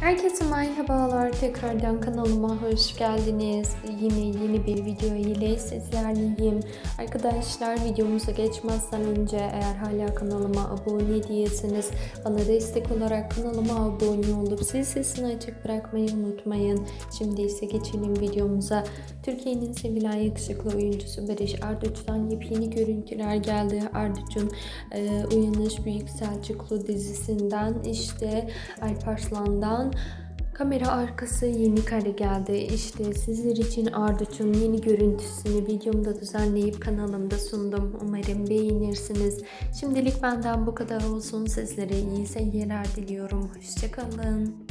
Herkese merhabalar. Tekrardan kanalıma hoş geldiniz. Yine yeni bir video ile sizlerleyim. Arkadaşlar videomuza geçmezden önce eğer hala kanalıma abone değilseniz bana destek olarak kanalıma abone olup zil sesini açık bırakmayı unutmayın. Şimdi ise geçelim videomuza. Türkiye'nin sevilen yakışıklı oyuncusu Barış Arduç'tan yepyeni görüntüler geldi. Arduç'un e, Uyanış Büyük Selçuklu dizisinden işte Alparslan'dan Kamera arkası yeni kare geldi. İşte sizler için Arduç'un yeni görüntüsünü videomda düzenleyip kanalımda sundum. Umarım beğenirsiniz. Şimdilik benden bu kadar olsun. Sizlere iyi seyirler diliyorum. Hoşçakalın.